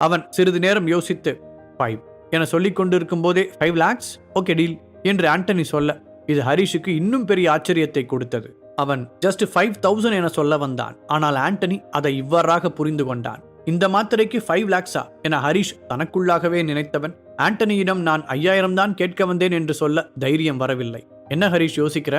அவன் சிறிது நேரம் யோசித்து ஃபைவ் என சொல்லிக் கொண்டிருக்கும் போதே ஃபைவ் லேக்ஸ் ஓகே டீல் என்று ஆண்டனி சொல்ல இது ஹரிஷுக்கு இன்னும் பெரிய ஆச்சரியத்தை கொடுத்தது. அவன் ஜஸ்ட் ஃபைவ் தௌசண்ட் என சொல்ல வந்தான். ஆனால் ஆண்டனி அதை இவ்வாறாக புரிந்து கொண்டான். இந்த மாத்திரைக்கு ஃபைவ் லேக்ஸா? என ஹரிஷ் தனக்குள்ளாகவே நினைத்தவன் ஆண்டனியிடம் நான் ஐயாயிரம் தான் கேட்க வந்தேன் என்று சொல்ல தைரியம் வரவில்லை. என்ன ஹரிஷ் யோசிக்கிற?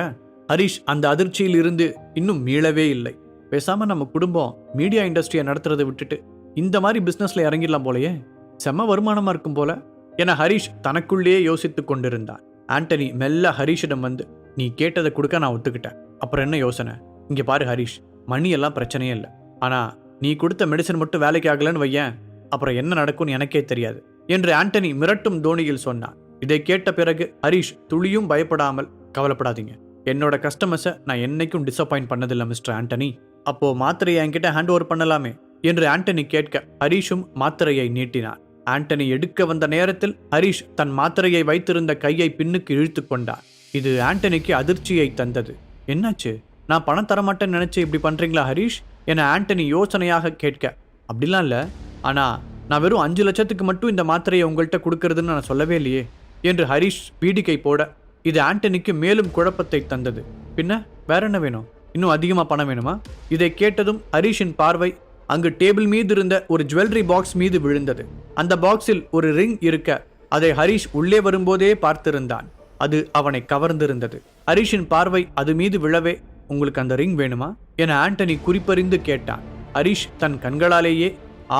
ஹரிஷ் அந்த அதிர்ச்சியில் இருந்து இன்னும் மீளவே இல்லை. பேசாம நம்ம குடும்பம் மீடியா இண்டஸ்ட்ரியை நடத்துறதை விட்டுட்டு இந்த மாதிரி பிஸ்னஸில் இறங்கிடலாம் போலயே. செம்ம வருமானமா இருக்கும் போல. என ஹரிஷ் தனக்குள்ளேயே யோசித்துக் கொண்டிருந்தான். ஆண்டனி மெல்ல ஹரிஷிடம் வந்து நீ கேட்டதை கொடுக்க நான் ஒத்துக்கிட்டேன். அப்புறம் என்ன யோசனை? இங்கே பாரு ஹரிஷ் மணி எல்லாம் பிரச்சனையே இல்லை. ஆனால் நீ கொடுத்த மெடிசன் மட்டும் வேலைக்கு ஆகலன்னு வையேன். அப்புறம் என்ன நடக்கும்னு எனக்கே தெரியாது. என்று ஆண்டனி மிரட்டும் தோனியில் சொன்னான். இதை கேட்ட பிறகு ஹரிஷ் துளியும் பயப்படாமல் கவலைப்படாதீங்க. என்னோட கஸ்டமர்ஸை நான் என்னைக்கும் டிசப்பாயிண்ட் பண்ணதில்லை மிஸ்டர் ஆண்டனி. அப்போ மாத்திரையை என்கிட்ட ஹேண்ட் ஓவர் பண்ணலாமே. என்று ஆண்டனி கேட்க ஹரிஷும் மாத்திரையை நீட்டினார் ஆண்டனி எடுக்க வந்த நேரத்தில் ஹரிஷ் தன் மாத்திரையை வைத்திருந்த கையை பின்னுக்கு இழுத்து கொண்டார் இது ஆண்டனிக்கு அதிர்ச்சியை தந்தது. என்னாச்சு? நான் பணம் தரமாட்டேன்னு நினைச்சு இப்படி பண்றீங்களா ஹரிஷ்? என ஆண்டனி யோசனையாக கேட்க அப்படிலாம் இல்லை. ஆனா நான் வெறும் அஞ்சு லட்சத்துக்கு மட்டும் இந்த மாத்திரையை உங்கள்கிட்ட கொடுக்கறதுன்னு நான் சொல்லவே இல்லையே என்று ஹரிஷ் பீடிக்கை போட இது ஆண்டனிக்கு மேலும் குழப்பத்தை தந்தது. பின்ன வேற என்ன வேணும்? இன்னும் அதிகமாக பணம் வேணுமா? இதை கேட்டதும் ஹரிஷின் பார்வை அங்கு டேபிள் மீது இருந்த ஒரு ஜுவல்லரி பாக்ஸ் மீது விழுந்தது. அந்த பாக்ஸில் ஒரு ரிங் இருக்க அதை ஹரீஷ் உள்ளே வரும்போதே பார்த்திருந்தான். அது அவனை கவர்ந்திருந்தது. ஹரிஷின் பார்வை அது மீது விழவே உங்களுக்கு அந்த ரிங் வேணுமா? என ஆண்டனி குறிப்பறிந்து கேட்டான். ஹரீஷ் தன் கண்களாலேயே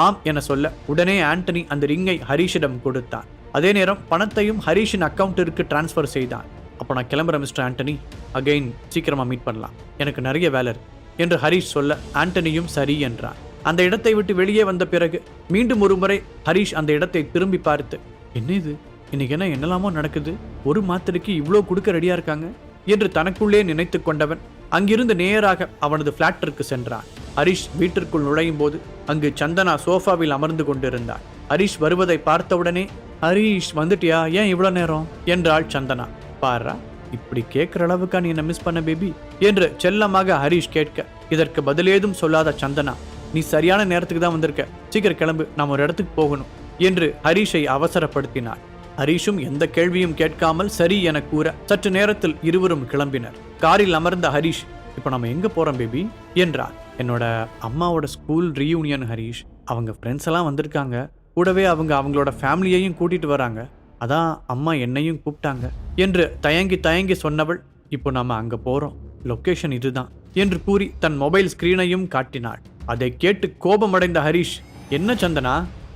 ஆம் என சொல்ல உடனே ஆண்டனி அந்த ரிங்கை ஹரிஷிடம் கொடுத்தான். அதே நேரம் பணத்தையும் ஹரீஷின் அக்கவுண்டிற்கு டிரான்ஸ்ஃபர் செய்தான். அப்போ நான் கிளம்புற மிஸ்டர் ஆண்டனி. அகைன் சீக்கிரமாக மீட் பண்ணலாம். எனக்கு நிறைய வேலை என்று ஹரிஷ் சொல்ல ஆண்டனியும் சரி என்றான். அந்த இடத்தை விட்டு வெளியே வந்த பிறகு மீண்டும் ஒரு முறை ஹரிஷ் அந்த இடத்தை திரும்பி பார்த்து என்ன இது இன்னைக்கு என்ன என்னலாமோ நடக்குது? ஒரு மாத்திரைக்கு இவ்வளோ கொடுக்க ரெடியா இருக்காங்க? என்று தனக்குள்ளே நினைத்து கொண்டவன் அங்கிருந்து நேராக அவனது பிளாட்டிற்கு சென்றான். ஹரிஷ் வீட்டிற்குள் நுழையும் போது அங்கு சந்தனா சோஃபாவில் அமர்ந்து கொண்டிருந்தாள் ஹரிஷ் வருவதை பார்த்தவுடனே ஹரிஷ் வந்துட்டியா? ஏன் இவ்வளோ நேரம்? என்றாள் சந்தனா. பாரா இப்படி கேட்குற அளவுக்கா நீ என்ன மிஸ் பண்ண பேபி என்று செல்லமாக ஹரிஷ் கேட்க இதற்கு பதிலேதும் சொல்லாத சந்தனா. நீ சரியான நேரத்துக்கு தான் வந்திருக்க. சீக்கிரம் கிளம்பு நாம் ஒரு இடத்துக்கு போகணும் என்று ஹரிஷை அவசரப்படுத்தினார். ஹரீஷும் எந்த கேள்வியும் கேட்காமல் சரி என கூற சற்று நேரத்தில் இருவரும் கிளம்பினர். காரில் அமர்ந்த ஹரிஷ் இப்போ நம்ம எங்கே போகிறோம் பேபி? என்றார். என்னோட அம்மாவோட ஸ்கூல் ரீயூனியன் ஹரிஷ். அவங்க ஃப்ரெண்ட்ஸ் எல்லாம் வந்திருக்காங்க. கூடவே அவங்க அவங்களோட ஃபேமிலியையும் கூட்டிட்டு வராங்க. அதான் அம்மா என்னையும் கூப்பிட்டாங்க என்று தயங்கி தயங்கி சொன்னவள் இப்போ நாம அங்க போறோம். லொக்கேஷன் இதுதான் என்று கூறி தன் மொபைல் ஸ்கிரீனையும் காட்டினாள். அதை கேட்டு கோபமடைந்த ஹரிஷ் என்ன சந்தனா?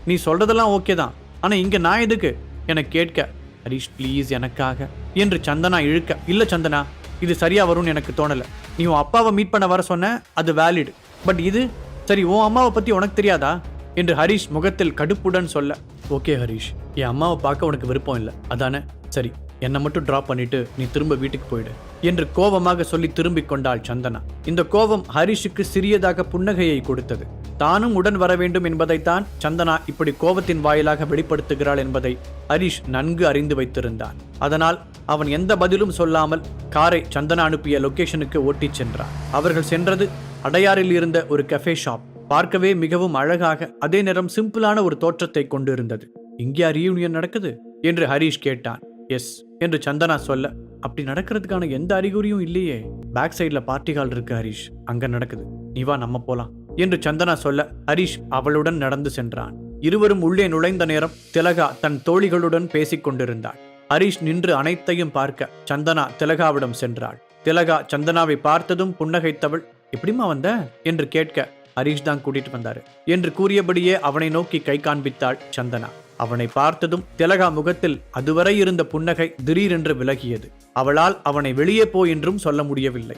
நீ சொல்றதெல்லாம் ஓகே தான். ஆனால் இங்கே நான் எதுக்கு? என கேட்க. ஹரிஷ் ப்ளீஸ் எனக்காக. என்று சந்தனா இழுக்க இல்லை சந்தனா இது சரியாக வரும்னு எனக்கு தோணலை. நீ உன் அப்பாவை மீட் பண்ண வர சொன்ன அது வேலிடு பட் இது சரி உன் அம்மாவை பற்றி உனக்கு தெரியாதா? என்று ஹரிஷ் முகத்தில் கடுப்புடன் சொல்ல ஓகே ஹரிஷ் என் அம்மாவை பார்க்க உனக்கு விருப்பம் இல்லை. அதானே? சரி என்னை மட்டும் ட்ராப் பண்ணிவிட்டு நீ திரும்ப வீட்டுக்கு போயிடு. என்று கோபமாக சொல்லி திரும்பிக் கொண்டாள் சந்தனா. இந்த கோபம் ஹரிஷுக்கு சிறியதாக புன்னகையை கொடுத்தது. தானும் உடன் வர வேண்டும் என்பதைத்தான் சந்தனா இப்படி கோபத்தின் வாயிலாக வெளிப்படுத்துகிறாள் என்பதை ஹரிஷ் நன்கு அறிந்து வைத்திருந்தான். அதனால் அவன் எந்த பதிலும் சொல்லாமல் காரை சந்தனா அனுப்பிய லொகேஷனுக்கு ஓட்டிச் சென்றான். அவர்கள் சென்றது அடையாறில் இருந்த ஒரு கஃபே ஷாப் பார்க்கவே மிகவும் அழகாக அதே நேரம் சிம்பிளான ஒரு தோற்றத்தை கொண்டிருந்தது. இங்கே ரீயூனியன் நடக்குது? என்று ஹரிஷ் கேட்டான். எஸ் என்று சந்தனா சொல்ல அப்படி நடக்கிறதுக்கான எந்த அறிகுறியும் இல்லையே. பேக் சைடுல பார்ட்டி ஹால் இருக்கு ஹரிஷ். அங்க நடக்குது. நீ வா நம்ம போலாம். என்று சந்தனா சொல்ல ஹரிஷ் அவளுடன் நடந்து சென்றான். இருவரும் உள்ளே நுழைந்த நேரம் திலகா தன் தோழிகளுடன் பேசிக் கொண்டிருந்தாள். ஹரிஷ் நின்று அனைத்தையும் பார்க்க சந்தனா திலகாவிடம் சென்றாள். திலகா சந்தனாவை பார்த்ததும் புன்னகைத்தவள் எப்படிமா வந்த? என்று கேட்க ஹரிஷ் தான் கூட்டிட்டு வந்தாரு. என்று கூறியபடியே அவனை நோக்கி கை காண்பித்தாள் சந்தனா. அவனை பார்த்ததும் திலகா முகத்தில் அதுவரை இருந்த புன்னகை திடீரென்று விலகியது. அவளால் அவனை வெளியே போ என்றும் சொல்ல முடியவில்லை.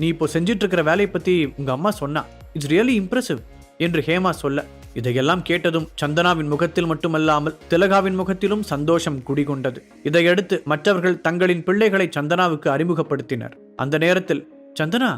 நீ இப்போ செஞ்சிட்டு இருக்கிற வேலையை பத்தி உங்க அம்மா சொன்னா இட்ஸ் ரியலி இம்ப்ரெசிவ் என்று ஹேமா சொல்ல இதையெல்லாம் கேட்டதும் சந்தனாவின் முகத்தில் மட்டுமல்லாமல் திலகாவின் முகத்திலும் சந்தோஷம் குடிகொண்டது. இதையடுத்து மற்றவர்கள் தங்களின் பிள்ளைகளை சந்தனாவுக்கு அறிமுகப்படுத்தினர். அந்த நேரத்தில் சந்தனா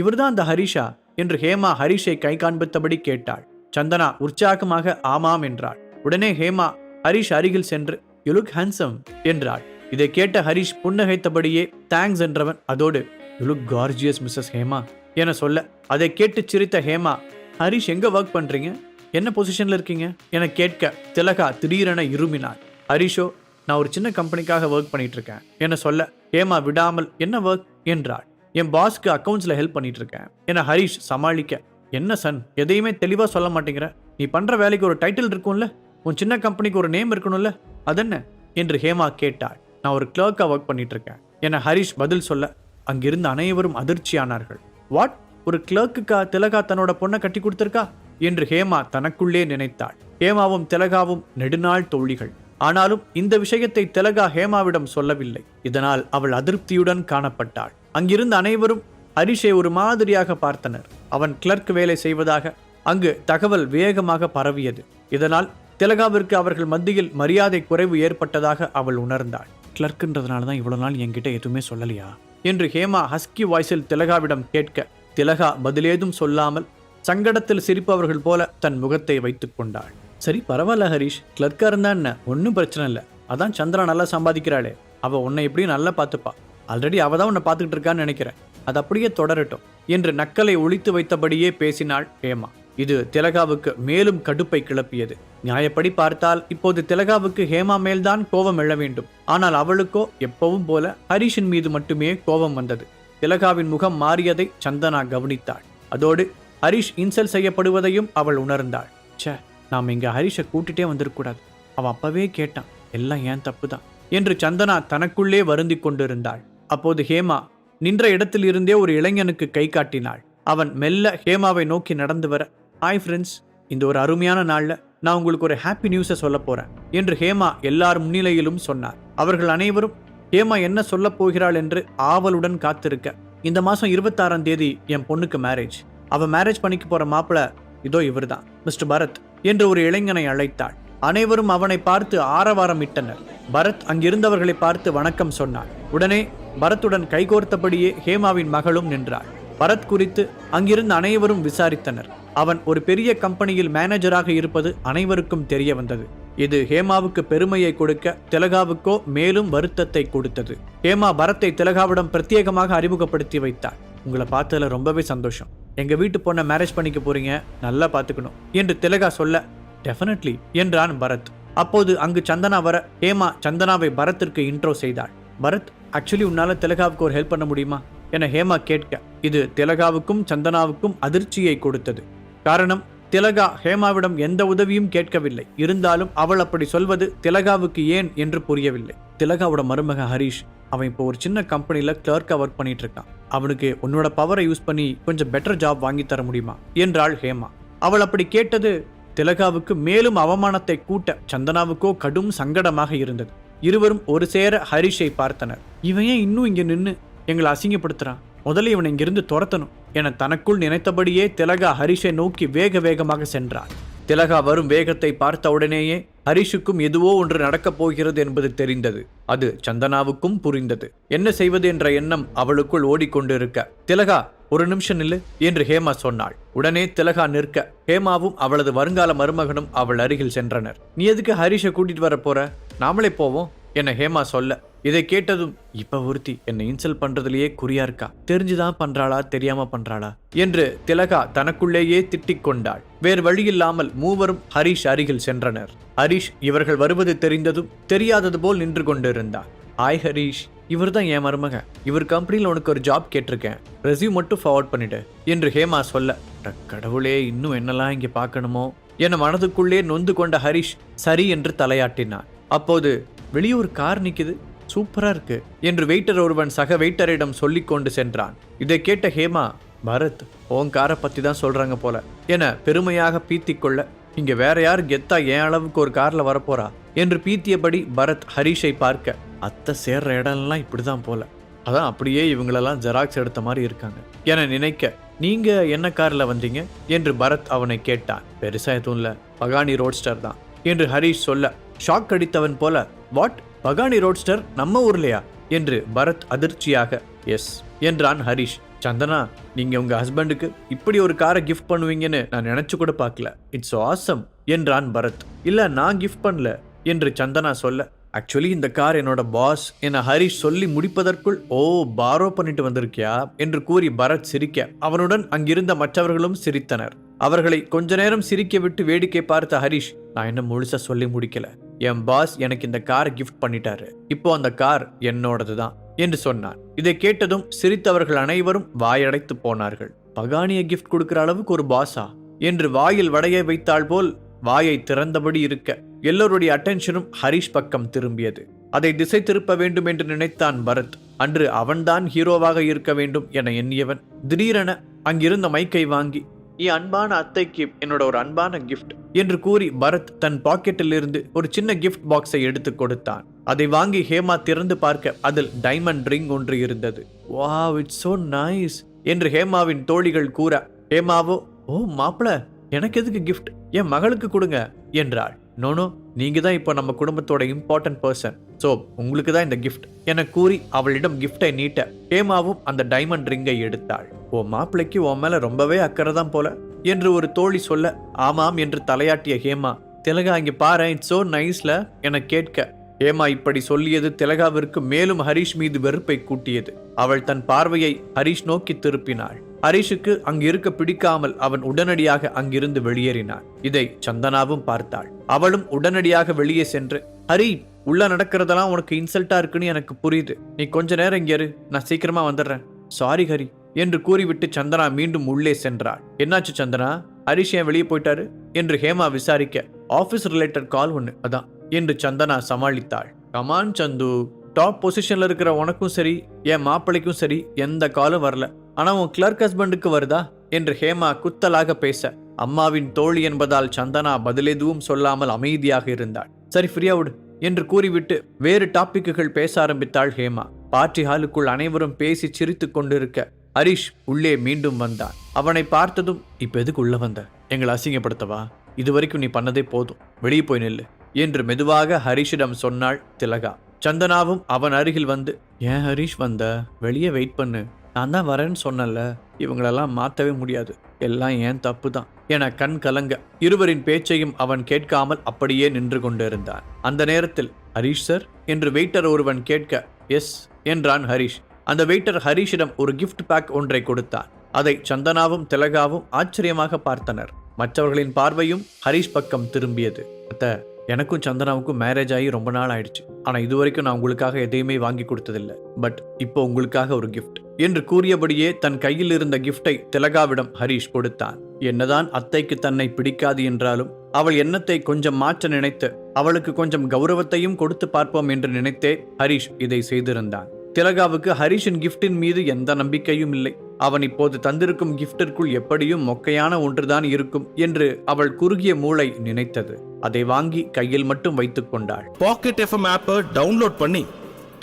இவர்தான் அந்த ஹரிஷா? என்று ஹேமா ஹரிஷை கை காண்பித்தபடி கேட்டாள். சந்தனா உற்சாகமாக ஆமாம் என்றாள். உடனே ஹேமா ஹரிஷ் அருகில் சென்று யுலுக் லுக் ஹேண்ட்ஸம் என்றாள். இதை கேட்ட ஹரிஷ் புன்னகைத்தபடியே தேங்க்ஸ் என்றவன் அதோடு யுலுக் கார்ஜியஸ் மிஸ்ஸஸ் ஹேமா என சொல்ல அதை கேட்டு சிரித்த ஹேமா ஹரிஷ் எங்க ஒர்க் பண்றீங்க? என்ன பொசிஷன்ல இருக்கீங்க? என கேட்க திலகா திடீரென இருமினார் ஹரிஷோ நான் ஒரு சின்ன கம்பெனிக்காக ஒர்க் பண்ணிட்டு இருக்கேன் என சொல்ல ஹேமா விடாமல் என்ன ஒர்க் என்றாள். என் பாஸ்க்கு அக்கௌண்ட்ஸ்ல ஹெல்ப் பண்ணிட்டு இருக்கேன் என ஹரிஷ் சமாளிக்க என்ன சன் எதையுமே தெளிவா சொல்ல மாட்டேங்கிற? நீ பண்ற வேலைக்கு ஒரு டைட்டில் இருக்கும்ல உன் சின்ன கம்பெனிக்கு ஒரு நேம் இருக்கணும்ல அதென்ன? என்று ஹேமா கேட்டாள். நான் ஒரு கிளர்க்காக ஒர்க் பண்ணிட்டு இருக்கேன் என ஹரிஷ் பதில் சொல்ல அங்கிருந்த அனைவரும் அதிர்ச்சியானார்கள். வாட் ஒரு கிளர்க்குக்கா திலகா தன்னோட பொண்ணை கட்டி கொடுத்துருக்கா? என்று ஹேமா தனக்குள்ளே நினைத்தாள். ஹேமாவும் திலகாவும் நெடுநாள் தோழிகள். ஆனாலும் இந்த விஷயத்தை திலகா ஹேமாவிடம் சொல்லவில்லை. இதனால் அவள் அதிருப்தியுடன் காணப்பட்டாள். அங்கிருந்த அனைவரும் ஹரிஷை ஒரு மாதிரியாக பார்த்தனர். அவன் கிளர்க் வேலை செய்வதாக அங்கு தகவல் வேகமாக பரவியது. இதனால் திலகாவிற்கு அவர்கள் மத்தியில் மரியாதை குறைவு ஏற்பட்டதாக அவள் உணர்ந்தாள். கிளர்க்குன்றதுனால தான் இவ்வளவு நாள் என்கிட்ட எதுவுமே சொல்லலையா? என்று ஹேமா ஹஸ்கி வாய்ஸில் திலகாவிடம் கேட்க திலகா பதிலேதும் சொல்லாமல் சங்கடத்தில் சிரிப்பவர்கள் போல தன் முகத்தை வைத்துக் கொண்டாள். சரி பரவாயில்ல ஹரிஷ் கிளர்க்கா இருந்தா என்ன? ஒன்றும் பிரச்சனை இல்லை. அதான் சந்திரா நல்லா சம்பாதிக்கிறாளே. அவ உன்னை எப்படியும் நல்லா பார்த்துப்பா. ஆல்ரெடி அவ தான் உன்னை பார்த்துக்கிட்டு இருக்கான்னு நினைக்கிறேன். அது அப்படியே தொடரட்டும் என்று நக்கலை ஒழித்து வைத்தபடியே பேசினாள் ஹேமா. இது திலகாவுக்கு மேலும் கடுப்பை கிளப்பியது. நியாயப்படி பார்த்தால் இப்போது திலகாவுக்கு ஹேமா மேல்தான் கோபம் எழ வேண்டும். ஆனால் அவளுக்கோ எப்பவும் போல ஹரிஷின் மீது மட்டுமே கோபம் வந்தது. திலகாவின் முகம் மாறியதை சந்தனா கவனித்தாள். அதோடு ஹரிஷ் இன்சல் செய்யப்படுவதையும் அவள் உணர்ந்தாள். ச்சே நாம் இங்க ஹரிஷை கூட்டிட்டே வந்திருக்கூடாது அவன் அப்பவே கேட்டான் எல்லாம் ஏன் தப்பு தான் என்று சந்தனா தனக்குள்ளே வருந்தி கொண்டிருந்தாள். அப்போது ஹேமா நின்ற இடத்தில் இருந்தே ஒரு இளைஞனுக்கு கை காட்டினாள். அவன் மெல்ல ஹேமாவை நோக்கி நடந்து வர ஹாய் ஃப்ரெண்ட்ஸ் இந்த ஒரு அருமையான நாளில் நான் உங்களுக்கு ஒரு ஹாப்பி நியூஸை சொல்ல போகிறேன் என்று ஹேமா எல்லார் முன்னிலையிலும் சொன்னார். அவர்கள் அனைவரும் ஹேமா என்ன சொல்ல போகிறாள் என்று ஆவலுடன் காத்திருக்க. இந்த மாதம் இருபத்தாறாம் தேதி என் பொண்ணுக்கு மேரேஜ் அவள் மேரேஜ் பண்ணிக்க போகிற மாப்பிள இதோ இவர்தான் மிஸ்டர் பரத் என்று ஒரு இளைஞனை அழைத்தாள். அனைவரும் அவனை பார்த்து ஆரவாரம் இட்டனர் பரத் அங்கிருந்தவர்களை பார்த்து வணக்கம் சொன்னான். உடனே பரத்துடன் கைகோர்த்தபடியே ஹேமாவின் மகளும் நின்றாள். பரத் குறித்து அங்கிருந்து அனைவரும் விசாரித்தனர். அவன் ஒரு பெரிய கம்பெனியில் மேனேஜராக இருப்பது அனைவருக்கும் தெரிய வந்தது. இது ஹேமாவுக்கு பெருமையை கொடுக்க திலகாவுக்கோ மேலும் வருத்தத்தை கொடுத்தது. ஹேமா பரத்தை திலகாவிடம் பிரத்யேகமாக அறிமுகப்படுத்தி வைத்தார் உங்களை பார்த்ததுல ரொம்பவே சந்தோஷம். எங்க வீட்டு பொண்ணை மேரேஜ் பண்ணிக்க போறீங்க நல்லா பார்த்துக்கணும் என்று திலகா சொல்ல டெஃபினெட்லி என்றான் பரத். அப்போது அங்கு சந்தனா வர ஹேமா சந்தனாவை பரத்திற்கு இன்ட்ரோ செய்தாள். பரத் ஆக்சுவலி உன்னால திலகாவுக்கு ஒரு ஹெல்ப் பண்ண முடியுமா? என ஹேமா கேட்க இது திலகாவுக்கும் சந்தனாவுக்கும் அதிர்ச்சியை கொடுத்தது. காரணம் திலகா ஹேமாவிடம் எந்த உதவியும் கேட்கவில்லை. இருந்தாலும் அவள் அப்படி சொல்வது திலகாவுக்கு ஏன் என்று புரியவில்லை. திலகாவோட மருமக ஹரிஷ் அவன் இப்போ ஒரு சின்ன கம்பெனியில் கிளர்க்காக ஒர்க் பண்ணிட்டு இருக்கான். அவனுக்கு உன்னோட பவரை யூஸ் பண்ணி கொஞ்சம் பெட்டர் ஜாப் வாங்கி தர முடியுமா? என்றாள் ஹேமா. அவள் அப்படி கேட்டது திலகாவுக்கு மேலும் அவமானத்தை கூட்ட சந்தனாவுக்கோ கடும் சங்கடமாக இருந்தது. இருவரும் ஒரு சேர ஹரிஷை பார்த்தனர். இவன் ஏன் இன்னும் இங்கே நின்று எங்களை அசிங்கப்படுத்துறான்? முதல்ல இவனை இங்கிருந்து துரத்தணும். என தனக்குள் நினைத்தபடியே திலகா ஹரிஷை நோக்கி வேக வேகமாக சென்றார் திலகா வரும் வேகத்தை பார்த்த உடனேயே ஹரிஷுக்கும் எதுவோ ஒன்று நடக்கப் போகிறது என்பது தெரிந்தது. அது சந்தனாவுக்கும் புரிந்தது. என்ன செய்வது என்ற எண்ணம் அவளுக்குள் ஓடிக்கொண்டிருக்க. திலகா ஒரு நிமிஷம் நில்லு என்று ஹேமா சொன்னாள். உடனே திலகா நிற்க ஹேமாவும் அவளது வருங்கால மருமகனும் அவள் அருகில் சென்றனர். நீ எதுக்கு ஹரிஷை கூட்டிட்டு வர போற? நாமளே போவோம் என ஹேமா சொல்ல. இதை கேட்டதும் இப்ப ஒருத்தி என்னை இன்சல்ட் பண்றதுலயே குறியா இருக்கா? தெரிஞ்சுதான் பண்றாளா? தெரியாம பண்றாளா? என்று திலகா தனக்குள்ளேயே திட்டிக் கொண்டாள். வேறு வழியில்லாமல் மூவரும் ஹரிஷ் அருகில் சென்றனர். ஹரிஷ் இவர்கள் வருவது தெரிந்ததும் தெரியாதது போல் நின்று கொண்டிருந்தார் ஹாய் ஹரிஷ் இவர் தான் என் மருமக. இவர் கம்பெனியில் உனக்கு ஒரு ஜாப் கேட்டிருக்கேன். ரெஸ்யூம் மட்டும் ஃபார்வர்ட் பண்ணிடு என்று ஹேமா சொல்ல கடவுளே இன்னும் என்னெல்லாம் இங்கே பார்க்கணுமோ? என மனதுக்குள்ளே நொந்து கொண்ட ஹரிஷ் சரி என்று தலையாட்டினார் அப்போது வெளியே ஒரு கார் நிற்குது சூப்பராக இருக்கு என்று வெயிட்டர் ஒருவன் சக வெயிட்டரிடம் சொல்லி கொண்டு சென்றான். இதை கேட்ட ஹேமா பரத் உன் காரை பற்றி தான் சொல்கிறாங்க போல. என பெருமையாக பீத்திக்கொள்ள கொள்ள வேற யார் கெத்தா என் அளவுக்கு ஒரு காரில் வரப்போறா? என்று பீத்தியபடி பரத் ஹரிஷை பார்க்க அத்தை சேர்ற இடம்லாம் இப்படிதான் போல. அதான் அப்படியே இவங்களெல்லாம் ஜெராக்ஸ் எடுத்த மாதிரி இருக்காங்க. என நினைக்க நீங்க என்ன காரில் வந்தீங்க? என்று பரத் அவனை கேட்டான். பெருசா எதுவும் இல்லை. பகானி ரோட்ஸ்டர் தான். என்று ஹரிஷ் சொல்ல ஷாக் அடித்தவன் போல. வாட்? பகானி ரோட்ஸ்டர் நம்ம ஊர்லையா? என்று பரத் அதிர்ச்சியாக எஸ் என்றான் ஹரிஷ். சந்தனா நீங்க உங்க ஹஸ்பண்டுக்கு இப்படி ஒரு காரை கிஃப்ட் பண்ணுவீங்கன்னு நான் நினைச்சு கூட பார்க்கல. இட்ஸ் ஆசம் என்றான் பரத். இல்ல நான் கிஃப்ட் பண்ணல என்று சந்தனா சொல்ல ஆக்சுவலி இந்த கார் என்னோட பாஸ் என ஹரிஷ் சொல்லி முடிப்பதற்குள் ஓ பாரோ பண்ணிட்டு வந்திருக்கியா? என்று கூறி பரத் சிரிக்க அவனுடன் அங்கிருந்த மற்றவர்களும் சிரித்தனர். அவர்களை கொஞ்ச நேரம் சிரிக்க விட்டு வேடிக்கை பார்த்த ஹரிஷ் நான் என்ன முழுசா சொல்லி முடிக்கல. என் பாஸ் எனக்கு இந்த கார் கிஃப்ட் பண்ணிட்டாரு. இப்போ அந்த கார் என்னோடது தான் என்று சொன்னான். இதை கேட்டதும் சிரித்தவர்கள் அனைவரும் வாயடைத்து போனார்கள். பகானிய கிஃப்ட் கொடுக்கிற அளவுக்கு ஒரு பாஸா என்று வாயில் வடையை வைத்தாள் போல் வாயை திறந்தபடி இருக்க எல்லோருடைய அட்டென்ஷனும் ஹரிஷ் பக்கம் திரும்பியது. அதை திசை திருப்ப வேண்டும் என்று நினைத்தான் பரத். அன்று அவன்தான் ஹீரோவாக இருக்க வேண்டும் என எண்ணியவன். திடீரென அங்கிருந்த மைக்கை வாங்கி என் அன்பான அத்தைக்கு என்னோட ஒரு அன்பான கிஃப்ட் என்று கூறி பரத் தன் பாக்கெட்டில் இருந்து ஒரு சின்ன கிஃப்ட் பாக்ஸை எடுத்து கொடுத்தான். அதை வாங்கி ஹேமா திறந்து பார்க்க அதில் டைமண்ட் ரிங் ஒன்று இருந்தது. வா இட்ஸ் சோ நைஸ் என்று ஹேமாவின் தோழிகள் கூற ஹேமாவோ ஓ மாப்பிள எனக்கு எதுக்கு கிஃப்ட் என் மகளுக்கு கொடுங்க என்றாள். நோனோ நீங்க தான் இப்போ நம்ம குடும்பத்தோட இம்பார்ட்டன்ட் பர்சன் ஸோ உங்களுக்கு தான் இந்த கிஃப்ட் என கூறி அவளிடம் கிஃப்டை நீட்ட ஹேமாவும் அந்த டைமண்ட் ரிங்கை எடுத்தாள். ஓ மாப்பிள்ளைக்கு உன் மேல ரொம்பவே அக்கறை தான் போல என்று ஒரு தோழி சொல்ல ஆமாம் என்று தலையாட்டிய ஹேமா திலகா இங்க பாரு இட்ஸ் சோ நைஸ்ல என கேட்க. ஹேமா இப்படி சொல்லியது திலகாவிற்கு மேலும் ஹரிஷ் மீது வெறுப்பை கூட்டியது. அவள் தன் பார்வையை ஹரிஷ் நோக்கி திருப்பினாள். ஹரிஷுக்கு அங்கு இருக்க பிடிக்காமல் அவன் உடனடியாக அங்கிருந்து வெளியேறினான். இதை சந்தனாவும் பார்த்தாள். அவளும் உடனடியாக வெளியே சென்று ஹரி உள்ள நடக்கிறதெல்லாம் உனக்கு இன்சல்ட்டா இருக்குன்னு எனக்கு புரியுது. நீ கொஞ்ச நேரம் இங்கே இரு. நான் சீக்கிரமா வந்துடுறேன். சாரி ஹரி என்று கூறிவிட்டு சந்தனா மீண்டும் உள்ளே சென்றாள். என்னாச்சு சந்தனா? ஹரிஷ் ஏன் வெளியே போயிட்டாரு? என்று ஹேமா விசாரிக்க ஆபீஸ் ரிலேட்டட் கால் ஒன்று அதான் என்று Santhana சமாளித்தாள். Come on Santhu. Top பொசிஷனில் இருக்கிற உனக்கும் சரி என் மாப்பிள்ளைக்கும் சரி எந்த காலும் வரல. ஆனால் உன் கிளர்க் ஹஸ்பண்டுக்கு வருதா? என்று ஹேமா குத்தலாக பேச. அம்மாவின் தோழி என்பதால் சந்தனா பதிலெதுவும் சொல்லாமல் அமைதியாக இருந்தாள். சரி ஃப்ரீயா விடு என்று கூறிவிட்டு வேறு டாபிக்குகள் பேச ஆரம்பித்தாள் ஹேமா. பார்ட்டி ஹாலுக்குள் அனைவரும் பேசி சிரித்து கொண்டிருக்க ஹரிஷ் உள்ளே மீண்டும் வந்தான். அவனை பார்த்ததும் இப்ப எதுக்கு உள்ள வந்த? எங்களை அசிங்கப்படுத்தவா? இதுவரைக்கும் நீ பண்ணதே போதும். வெளியே போய் நில்லு என்று மெதுவாக ஹரிஷிடம் சொன்னாள் திலகா. சந்தனாவும் அவன் அருகில் வந்து ஏன் ஹரிஷ் வந்த? வெளியே வெயிட் பண்ணு. நான் தான் வரேன்னு சொன்னல இவங்களெல்லாம் மாற்றவே முடியாது. எல்லாம் ஏன் தப்பு தான் என கண் கலங்க இருவரின் பேச்சையும் அவன் கேட்காமல் அப்படியே நின்று கொண்டிருந்தான். அந்த நேரத்தில் ஹரிஷ் சார் என்று வெயிட்டர் ஒருவன் கேட்க எஸ் என்றான் ஹரிஷ். அந்த வெயிட்டர் ஹரிஷிடம் ஒரு கிஃப்ட் பேக் ஒன்றை கொடுத்தான். அதை சந்தனாவும் திலகாவும் ஆச்சரியமாக பார்த்தனர். மற்றவர்களின் பார்வையும் ஹரிஷ் பக்கம் திரும்பியது. அத்த எனக்கும் சந்தனாவுக்கும் மேரேஜ் ஆகி ரொம்ப நாள் ஆயிடுச்சு. ஆனால் இதுவரைக்கும் நான் உங்களுக்காக எதையுமே வாங்கி கொடுத்ததில்லை. பட் இப்போ உங்களுக்காக ஒரு கிஃப்ட் என்று கூறியபடியே தன் கையில் இருந்த கிஃப்டை திலகாவிடம் ஹரிஷ் கொடுத்தான். என்னதான் அத்தைக்கு தன்னை பிடிக்காது என்றாலும் அவள் எண்ணத்தை கொஞ்சம் மாற்ற நினைத்து அவளுக்கு கொஞ்சம் கௌரவத்தையும் கொடுத்து பார்ப்போம் என்று நினைத்தே ஹரிஷ் இதை செய்திருந்தான். திலகாவுக்கு ஹரீஷின் கிஃப்டின் மீது எந்த நம்பிக்கையும் இல்லை. அவன் இப்போது தந்திருக்கும் கிஃப்டிற்குள் எப்படியும் மொக்கையான ஒன்றுதான் இருக்கும் என்று அவள் குறுகிய மூளை நினைத்தது. அதை வாங்கி கையில் மட்டும் வைத்துக் கொண்டாள். பாக்கெட் எஃப்எம் ஆப்பை டவுன்லோட் பண்ணி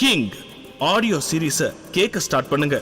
கிங் ஆடியோ சீரீஸை கேட்க ஸ்டார்ட் பண்ணுங்க.